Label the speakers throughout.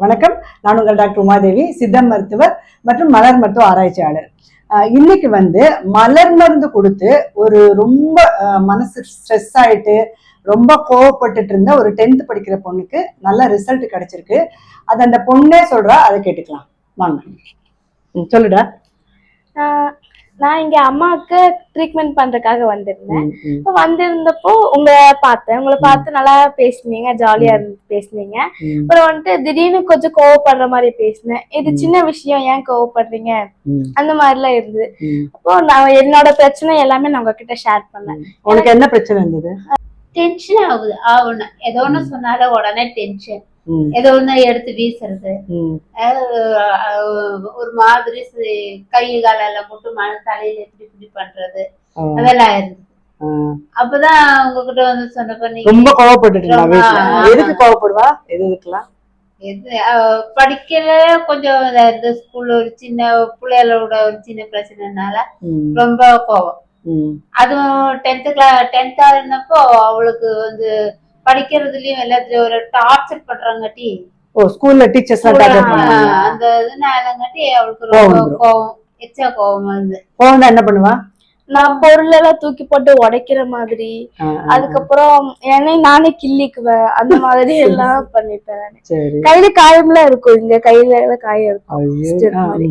Speaker 1: வணக்கம். நான் உங்கள் டாக்டர் உமாதேவி சித்த மருத்துவர் மற்றும் மலர் மருத்துவ ஆராய்ச்சியாளர். இன்னைக்கு வந்து மலர் மருந்து கொடுத்து ஒரு ரொம்ப மனசு ஸ்ட்ரெஸ் ஆயிட்டு ரொம்ப கோவப்பட்டுட்டு இருந்த ஒரு டென்த் படிக்கிற பொண்ணுக்கு நல்ல ரிசல்ட் கிடைச்சிருக்கு. அது அந்த பொண்ணே சொல்றா அதை கேட்டுக்கலாம். வாங்க. ம், சொல்லுடா.
Speaker 2: நான் இங்க அம்மாவுக்கு ட்ரீட்மெண்ட் பண்றதுக்காக வந்திருந்தேன். இப்போ வந்திருந்தப்போ உங்களை பார்த்தேன். உங்களை பார்த்து நல்லா பேசுனீங்க ஜாலியா இருந்து பேசுனீங்க. அப்புறம் வந்துட்டு திடீர்னு கொஞ்சம் கோவப்படுற மாதிரி பேசினேன். இது சின்ன விஷயம் ஏன் கோவப்படுறீங்க? அந்த மாதிரிலாம் இருந்தது. அப்போ நான் என்னோட பிரச்சனை எல்லாமே நான் உங்ககிட்ட ஷேர் பண்ணேன்.
Speaker 1: உனக்கு என்ன பிரச்சனை இருந்தது?
Speaker 3: டென்ஷன் ஆகுது. ஆகணும் ஏதோ ஒண்ணு சொன்னாலும் உடனே டென்ஷன் ஏதோ ஒண்ணு எடுத்து வீசுறது. ஒரு மாதிரி கை காலெல்லாம் போட்டு மன தலையில இப்படி இப்படி பண்றது. அதெல்லாம் இருந்தது. அப்பதான் உங்ககிட்ட வந்து சொன்னப்ப நீங்க
Speaker 1: ரொம்ப கோவப்பட்டுட்டு. எதுக்கு கோவப்படுவா? எது
Speaker 3: படிக்கல கொஞ்சம் இந்த ஸ்கூல்ல ஒரு சின்ன பிள்ளைகளோட ஒரு சின்ன பிரச்சனைனால ரொம்ப கோவம். அதுவும் டென்த்து கிளாஸ் டென்த்தா இருந்தப்போ அவளுக்கு வந்து படிக்கிறதுலயும் எல்லாத்துலயும் ஒரு டார்ச்சர் பண்றாங்கட்டி.
Speaker 1: ஓ ஸ்கூல்ல டீச்சர்ஸ் எல்லாம்
Speaker 3: அந்த இதனாலங்காட்டி அவளுக்கு ரொம்ப. கோவம் எச்சா கோவம் வந்து
Speaker 1: கோவம் என்ன பண்ணுவா?
Speaker 2: நான் பொருள் எல்லாம் தூக்கி போட்டு உடைக்கிற மாதிரி அதுக்கப்புறம் என்னை நானே கிள்ளிக்குவேன். அந்த மாதிரி எல்லாம் பண்ணிப்பேன் கையில காயம்லாம் இருக்கும். இங்க கையில எல்லாம் காயம் இருக்கும். மாதிரி.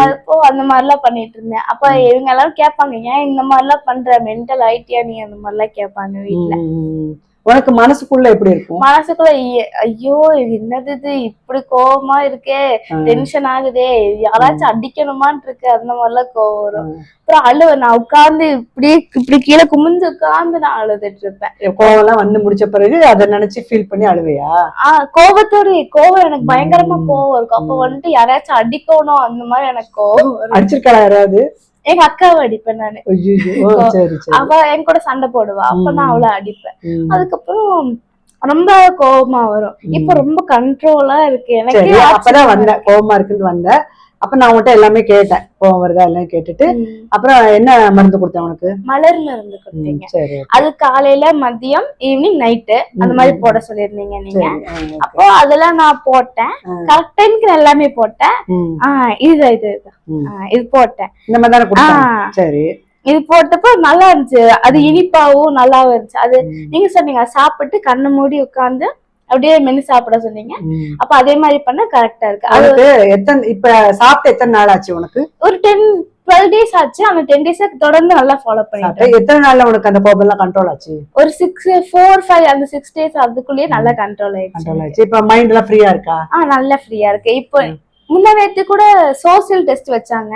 Speaker 2: அப்போ அந்த மாதிரிலாம் பண்ணிட்டு இருந்தேன். அப்ப இவங்க எல்லாரும் கேட்பாங்க ஏன் இந்த மாதிரிலாம் பண்ற? மென்டல் ஆயிட்டியா நீ? அந்த மாதிரிலாம் கேட்பாங்க வீட்ல.
Speaker 1: ம், ம், ம். உனக்கு மனசுக்குள்ள எப்படி இருக்கும்?
Speaker 2: மனசுக்குள்ள ஐய- என்னது இது? இப்படி கோவமா இருக்கே. டென்ஷன் ஆகுதே. யாராச்சும் அடிக்கணுமான்னு இருக்கு அந்த மாதிரிலாம் கோவம் வரும். அப்புறம் அழுவ நான் உட்கார்ந்து இப்படி இப்படி கீழே குமிஞ்சு உட்கார்ந்து நான் அழுதுட்டு இருப்பேன்.
Speaker 1: கோவம் எல்லாம் வந்து முடிச்ச பிறகு அதை நினைச்சு ஃபீல் பண்ணி அழுவையா?
Speaker 2: ஆஹ் கோவத்தோட கோவம் எனக்கு பயங்கரமா கோவம் இருக்கும். அப்ப வந்துட்டு யாராச்சும் அடிக்கணும். அந்த மாதிரி எனக்கு கோவம் வரும்.
Speaker 1: அடிச்சிருக்காளா யாராவது?
Speaker 2: எங்க அக்காவை அடிப்பேன் நானு. அவ என் கூட சண்டை போடுவா. அப்ப நான் அவளை அடிப்பேன். அதுக்கப்புறம் ரொம்ப கோவமா வரும். இப்ப ரொம்ப கண்ட்ரோலா இருக்கு. எனக்கு
Speaker 1: அப்பதான்
Speaker 2: ஆச்சரியமா
Speaker 1: வந்த கோவமா இருக்குன்னு வந்த அப்ப நான் உன்கிட்ட எல்லாமே கேட்டேன். கோவம் வருதா எல்லாம் கேட்டுட்டு. அப்புறம் என்ன மருந்து கொடுத்தேன் உனக்கு?
Speaker 2: மலர் மருந்து கொடுத்தீங்க. அது காலையில மதியம் ஈவினிங் நைட்டு அந்த மாதிரி போட சொல்லியிருந்தீங்க நீங்க. அப்போ அதெல்லாம் நான் போட்டேன். கரெக்ட் டைம்க்கு எல்லாமே போட்டேன். இது. ஆஹ் இது. போட்டேன்.
Speaker 1: இந்த மாதிரி சரி.
Speaker 2: இது போட்டப்போ நல்லா இருந்துச்சு. அது இனிப்பாவும் நல்லாவும் இருந்துச்சு. அது நீங்க சொன்னீங்க சாப்பிட்டு கண்ணை மூடி உட்கார்ந்து அப்படியே மென்னு சாப்பிட சொன்னீங்க. அப்ப அதே மாதிரி பண்ணா கரெக்டா இருக்கு. அது
Speaker 1: எத்தனை இப்ப சாப்பிட்டு எத்தனை நாள் ஆச்சு உனக்கு?
Speaker 2: ஒரு டென் டுவெல் டேஸ் ஆச்சு. அந்த டென் டேஸ் தொடர்ந்து நல்லா ஃபாலோ பண்ணிட்டேன்.
Speaker 1: எத்தனை நாள்ல உனக்கு அந்த கோபம் எல்லாம் கண்ட்ரோல் ஆச்சு?
Speaker 2: ஒரு சிக்ஸ் ஃபோர் ஃபைவ் அந்த சிக்ஸ் டேஸ் அதுக்குள்ளேயே நல்லா கண்ட்ரோல்
Speaker 1: கண்ட்ரோல்
Speaker 2: ஆயிடுச்சு.
Speaker 1: இப்ப மைண்ட் எல்லாம் ஃப்ரீயா இருக்கா?
Speaker 2: ஆ நல்லா ஃப்ரீயா இருக்கு. இப்போ முன்ன நேத்து கூட சோசியல் டெஸ்ட் வச்சாங்க.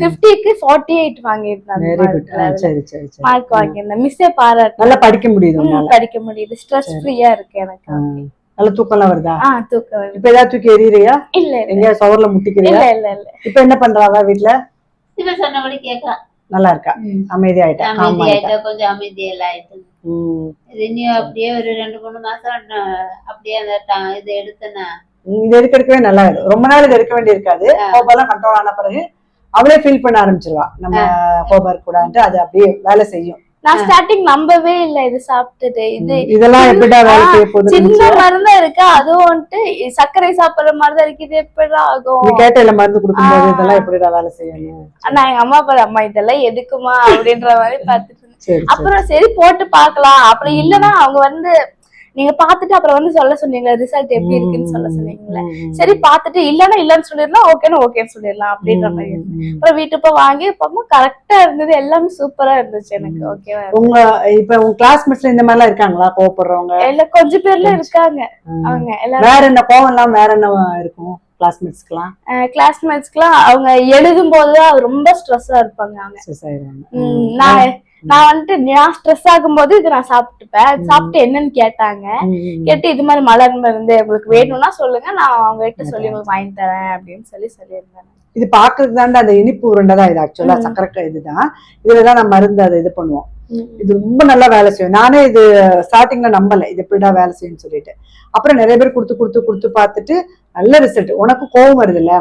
Speaker 2: பிப்டிக்கு ஃபார்ட்டி எயிட்
Speaker 1: வெரி குட்
Speaker 2: வாங்கியிருந்தாங்க
Speaker 1: சரி சரி சரி.
Speaker 2: மார்க் வாங்கியிருந்தேன். மிஸ்ஸே பாராட்டு.
Speaker 1: நல்லா படிக்க முடியுது
Speaker 2: படிக்க முடியுது. ஸ்ட்ரெஸ் ஃப்ரீயா இருக்கு எனக்கு.
Speaker 1: நல்ல தூக்கம்லாம் வருதா?
Speaker 2: ஆ தூக்கம் வருது.
Speaker 1: இப்ப ஏதாவது தூக்கி எறியறியா?
Speaker 2: இல்ல இல்ல.
Speaker 1: எங்கேயா சவர்ல முட்டிக்கிறியா?
Speaker 2: இல்ல இல்ல இல்ல.
Speaker 1: இப்ப என்ன பண்றாவ வீட்ல?
Speaker 3: இவ சொன்னபடி கேட்கலாம்
Speaker 1: நல்லா இருக்கா? அமைதி ஆயிட்டா
Speaker 3: அமைதி
Speaker 1: ஆயிட்டா
Speaker 3: ஆயிட்டா? கொஞ்சம் அமைதியெல்லாம் ஆயிட்டு.
Speaker 1: ம்.
Speaker 3: இது இன்னும் அப்படியே ஒரு ரெண்டு மூணு மாசம் அப்படியே அந்த இது எடுத்தேன்னா
Speaker 1: இது எடுக்க எடுக்கவே நல்லா இருக்கும் ரொம்ப நாள் இது எடுக்க வேண்டி இருக்காது கோபம் எல்லாம் கண்ட்ரோல் ஆன பிறகு அவளே ஃபீல் பண்ண ஆரம்பிச்சிருவா. நம்ம கோபம் இருக்கக்கூடாதுன்ட்டு அது அப்படியே வேலை செய்யும்.
Speaker 2: நான் ஸ்டார்டிங் நம்பவே இல்ல இது சாப்பிட்டது. இது
Speaker 1: இதெல்லாம் எப்படிடா வேலை செய்ய போகுது
Speaker 2: சின்ன மருந்தா இருக்கு? அதுவும் வந்துட்டு சர்க்கரை சாப்பிடுற மாதிரி தான் இருக்கு. இது எப்படி
Speaker 1: நீ
Speaker 2: ஆகும்
Speaker 1: கேட்ட இல்ல மருந்து கொடுக்கும்போது. இதெல்லாம் எப்படிடா வேலை செய்யணும்?
Speaker 2: நான் எங்க அம்மா அப்பா அம்மா இதெல்லாம் எதுக்குமா அப்படின்ற மாதிரி பாத்துட்டு அப்புறம் சரி போட்டு பார்க்கலாம். அப்புறம் இல்லன்னா அவங்க வந்து நீங்க பாத்துட்டு அப்புறம் வந்து சொல்ல சொன்னீங்க ரிசல்ட் எப்படி இருக்குன்னு சொல்ல சொன்னீங்களே. சரி பாத்துட்டு இல்லன்னா இல்லன்னு சொல்லிடலாம் ஓகேன்னு ஓகேன்னு சொல்லிடலாம் அப்படின்ற மாதிரி. அப்புறம் வீட்டு போய் வாங்கி பார்ப்போம் கரெக்டா இருந்தது எல்லாமே சூப்பரா இருந்துச்சு எனக்கு ஓகேவா
Speaker 1: உங்க இப்ப உங்க கிளாஸ்மேட்ஸ்ல இந்த மாதிரி எல்லாம் இருக்காங்களா? கோவப்படுறவங்க?
Speaker 2: எல்லாம் கொஞ்சம். பேர்ல இருக்காங்க. அவங்க எல்லாரும்.
Speaker 1: வேற என்ன கோவம் எல்லாம் வேற என்ன இருக்கும் கிளாஸ்மேட்ஸ்க்குலாம்
Speaker 2: கிளாஸ்மேட்ஸ்க்குலாம் அவங்க எழுதும் போது ரொம்ப ஸ்ட்ரெஸ்ஸா இருப்பாங்க அவங்க. நான் நான் வந்துட்டு நான் ஸ்ட்ரெஸ் ஆகும்போது இது நான் சாப்பிட்டுப்பேன். சாப்பிட்டு என்னன்னு கேட்டாங்க. கேட்டு இது மாதிரி மலர் மருந்து உங்களுக்கு வேணும்னா சொல்லுங்க. நான் அவங்க கிட்ட சொல்லி உங்களுக்கு வாங்கி தரேன் அப்படின்னு சொல்லி சொல்லியிருந்தேன்.
Speaker 1: இது பாக்குறதுக்கு தாண்டா அந்த இனிப்பு உருண்டை தான் இது ஆக்சுவலா. சக்கரை இதுதான். இதுலதான் நம்ம மருந்து அதை இது பண்ணுவோம். இது ரொம்ப நல்லா வேலை செய்யும். நானே இது ஸ்டார்டிங்ல நம்பல. இது எப்படிடா வேலை செய்யும்னு சொல்லிட்டு. அப்புறம் நிறைய பேர் கொடுத்து கொடுத்து கொடுத்து பார்த்துட்டு நல்ல ரிசல்ட் உனக்கு கோவம் வருது இல்ல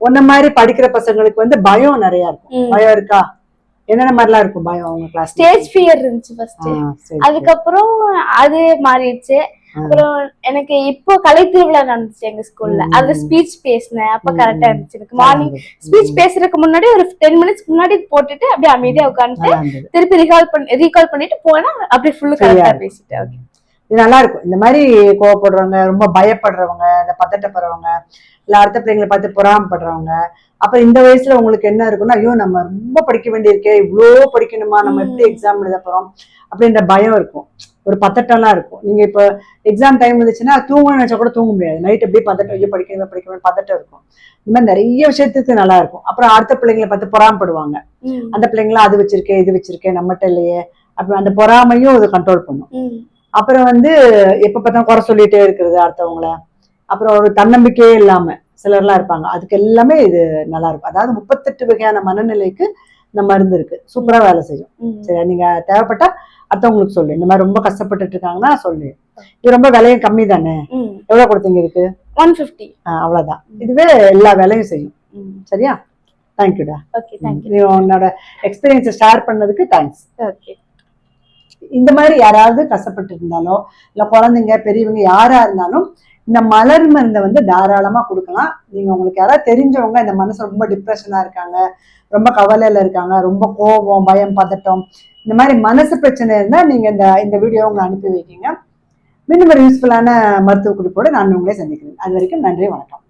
Speaker 1: உன்ன மாதிரி படிக்கிற பசங்களுக்கு வந்து பயம் நிறைய இருக்கும். பயம் இருக்கா? என்னென்ன மாதிரிலாம் இருக்கும் பயம் அவங்க கிளாஸ்
Speaker 2: ஸ்டேஜ் ஃபியர் இருந்துச்சு ஃபர்ஸ்ட் அதுக்கப்புறம் அது மாறிடுச்சு. அப்புறம் எனக்கு இப்போ கலை திருவிழா நடந்துச்சு எங்க ஸ்கூல்ல. அதுல ஸ்பீச் பேசினேன். அப்ப. கரெக்டா இருந்துச்சு எனக்கு. மார்னிங் ஸ்பீச் பேசுறதுக்கு முன்னாடி ஒரு டென் மினிட்ஸ் முன்னாடி போட்டுட்டு அப்படியே அமைதியா உட்காந்துட்டு திருப்பி ரீகால் பண்ணி ரீகால் பண்ணிட்டு போனா அப்படியே ஃபுல்லு கரெக்டா. பேசிட்டேன்.
Speaker 1: இது நல்லா இருக்கும் இந்த மாதிரி கோவப்படுறவங்க ரொம்ப பயப்படுறவங்க இந்த பதட்டப்படுறவங்க இல்ல அடுத்த பிள்ளைங்களை பார்த்து பொறாமப்படுறவங்க அப்புறம் இந்த வயசுல உங்களுக்கு என்ன இருக்குன்னா ஐயோ நம்ம ரொம்ப படிக்க வேண்டியிருக்கே இவ்வளோ படிக்கணுமா நம்ம எப்படி. எக்ஸாம் எழுத போறோம்? அப்படின்ற பயம் இருக்கும். ஒரு பதட்டம்லாம் இருக்கும். நீங்க இப்போ எக்ஸாம் டைம் இருந்துச்சுன்னா தூங்கணும்னு நினைச்சா கூட தூங்க முடியாது. நைட் அப்படியே பதட்டம் ஐயோ படிக்கணும் படிக்கணும் பதட்டம் இருக்கும். இந்த மாதிரி நிறைய விஷயத்துக்கு நல்லா இருக்கும். அப்புறம் அடுத்த பிள்ளைங்களை பார்த்து பொறாமப்படுவாங்க. அந்த பிள்ளைங்களாம் அது வச்சிருக்கேன் இது வச்சிருக்கேன் நம்மகிட்ட இல்லையே. அப்படி அந்த பொறாமையும் இது கண்ட்ரோல் பண்ணும். அப்புறம் வந்து எப்ப பார்த்தாலும் குறை சொல்லிட்டே இருக்கிறது அடுத்தவங்கள. அப்புறம் ஒரு தன்னம்பிக்கையே இல்லாம. சிலர்லாம் இருப்பாங்க. அதுக்கு எல்லாமே இது நல்லா இருக்கும் அதாவது முப்பத்தெட்டு வகையான மனநிலைக்கு இந்த மருந்து இருக்கு. சூப்பரா வேலை செய்யும். சரி நீங்க தேவைப்பட்டா அடுத்தவங்களுக்கு சொல்லு. இந்த மாதிரி ரொம்ப கஷ்டப்பட்டுட்டு இருக்காங்கன்னா சொல்லு. இது ரொம்ப விலையும் கம்மி தானே. எவ்வளவு கொடுத்தீங்க இதுக்கு?
Speaker 2: One fifty.
Speaker 1: அவ்வளவுதான் இதுவே எல்லா வேலையும் செய்யும். சரியா? தேங்க்யூடா
Speaker 2: ஓகே தேங்க்யூ
Speaker 1: நீ உன்னோட எக்ஸ்பீரியன்ஸை ஷேர் பண்ணதுக்கு தேங்க்ஸ்
Speaker 2: ஓகே
Speaker 1: இந்த மாதிரி யாராவது கஷ்டப்பட்டு இருந்தாலோ இல்ல குழந்தைங்க பெரியவங்க யாரா இருந்தாலும் இந்த மலர் மருந்தை வந்து தாராளமா கொடுக்கலாம். நீங்க உங்களுக்கு யாராவது தெரிஞ்சவங்க இந்த மனசு ரொம்ப டிப்ரெஷனா இருக்காங்க ரொம்ப கவலையில இருக்காங்க ரொம்ப கோபம் பயம் பதட்டம் இந்த மாதிரி மனசு பிரச்சனை இருந்தா நீங்க இந்த இந்த வீடியோ உங்களை அனுப்பி வைக்கீங்க. மீண்டும் ஒரு யூஸ்ஃபுல்லான மருத்துவ குறிப்போடு நான் உங்களே சந்திக்கிறேன். அது வரைக்கும் நன்றி வணக்கம்.